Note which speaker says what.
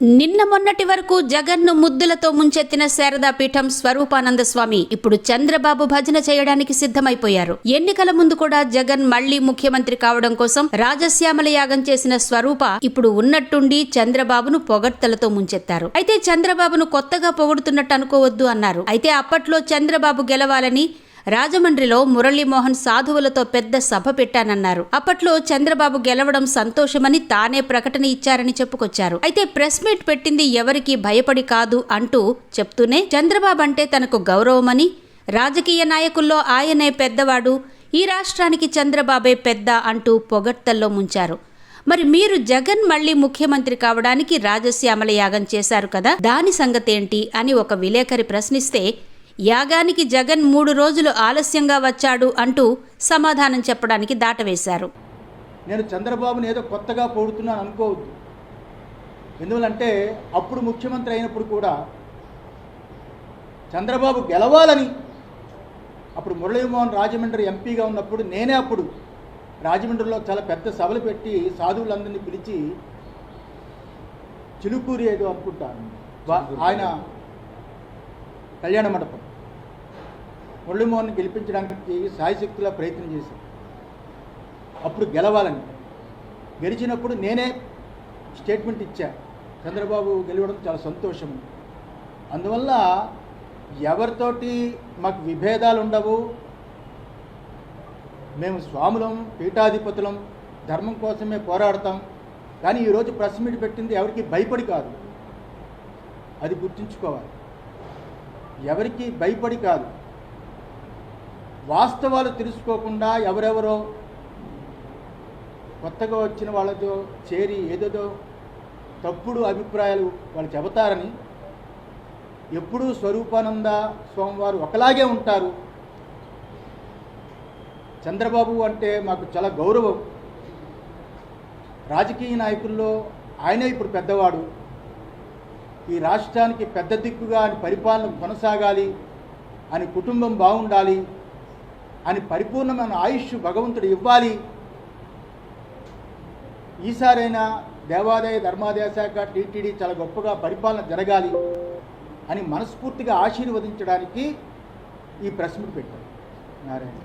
Speaker 1: నిన్న మొన్నటి వరకు జగన్ను ముద్దులతో ముంచెత్తిన శారదా పీఠం స్వరూపానంద స్వామి ఇప్పుడు చంద్రబాబు భజన చేయడానికి సిద్ధమైపోయారు. ఎన్నికల ముందు కూడా జగన్ మళ్ళీ ముఖ్యమంత్రి కావడం కోసం రాజశ్యామల యాగం చేసిన స్వరూప ఇప్పుడు ఉన్నట్టుండి చంద్రబాబును పొగడ్తలతో ముంచెత్తారు. అయితే చంద్రబాబును కొత్తగా పొగుడుతున్నట్టు అనుకోవద్దు అన్నారు. అయితే అప్పట్లో చంద్రబాబు గెలవాలని రాజమండ్రిలో మురళీమోహన్ సాధువులతో పెద్ద సభ పెట్టానన్నారు. అప్పట్లో చంద్రబాబు గెలవడం సంతోషమని తానే ప్రకటన ఇచ్చారని చెప్పుకొచ్చారు. అయితే ప్రెస్ మీట్ పెట్టింది ఎవరికి భయపడి కాదు అంటూ చెప్తూనే చంద్రబాబు అంటే తనకు గౌరవమని రాజకీయ నాయకుల్లో ఆయనే పెద్దవాడు ఈ రాష్ట్రానికి చంద్రబాబే పెద్ద అంటూ పొగడ్తల్లో ముంచారు. మరి మీరు జగన్ మళ్ళీ ముఖ్యమంత్రి కావడానికి రాజశ్యామల యాగం చేశారు కదా దాని సంగతేంటి అని ఒక విలేకరి ప్రశ్నిస్తే యాగానికి జగన్ మూడు రోజులు ఆలస్యంగా వచ్చాడు అంటూ సమాధానం చెప్పడానికి దాటవేశారు.
Speaker 2: నేను చంద్రబాబుని ఏదో కొత్తగా పోడుతున్నాను అనుకోవద్దు. ఎందువలంటే అప్పుడు ముఖ్యమంత్రి అయినప్పుడు కూడా చంద్రబాబు గెలవాలని అప్పుడు మురళీమోహన్ రాజమండ్రి ఎంపీగా ఉన్నప్పుడు నేనే అప్పుడు రాజమండ్రిలో చాలా పెద్ద సభలు పెట్టి సాధువులందరినీ పిలిచి చిలుకూరి ఏదో అనుకుంటాను. ఆయన కళ్యాణ మండపం. మురళీమోహన్ గెలిపించడానికి సాయశక్తిలో ప్రయత్నం చేశాను అప్పుడు గెలవాలని. గెలిచినప్పుడు నేనే స్టేట్మెంట్ ఇచ్చా. చంద్రబాబు గెలవడం చాలా సంతోషం. అందువల్ల ఎవరితోటి మాకు విభేదాలు ఉండవు మేము స్వాములం పీఠాధిపతులం ధర్మం కోసమే పోరాడతాం. కానీ ఈరోజు ప్రెస్ మీట్ పెట్టింది ఎవరికి భయపడి కాదు. అది గుర్తుంచుకోవాలి. ఎవరికి భయపడి కాదు. వాస్తవాలు తెలుసుకోకుండా ఎవరెవరో కొత్తగా వచ్చిన వాళ్ళతో చేరి ఏదేదో తప్పుడు అభిప్రాయాలు వాళ్ళు చెబుతారని ఎప్పుడూ స్వరూపానంద స్వామివారు ఒకలాగే ఉంటారు. చంద్రబాబు అంటే మాకు చాలా గౌరవం. రాజకీయ నాయకుల్లో ఆయనే ఇప్పుడు పెద్దవాడు. ఈ రాష్ట్రానికి పెద్ద దిక్కుగా అని పరిపాలన కొనసాగాలి అని కుటుంబం బాగుండాలి అని పరిపూర్ణమైన ఆయుష్ భగవంతుడు ఇవ్వాలి. ఈసారైనా దేవాదాయ ధర్మాదాయ శాఖ టీటీడీ చాలా గొప్పగా పరిపాలన జరగాలి అని మనస్ఫూర్తిగా ఆశీర్వదించడానికి ఈ ప్రెస్ మీట్ పెట్టారు. నారాయణ.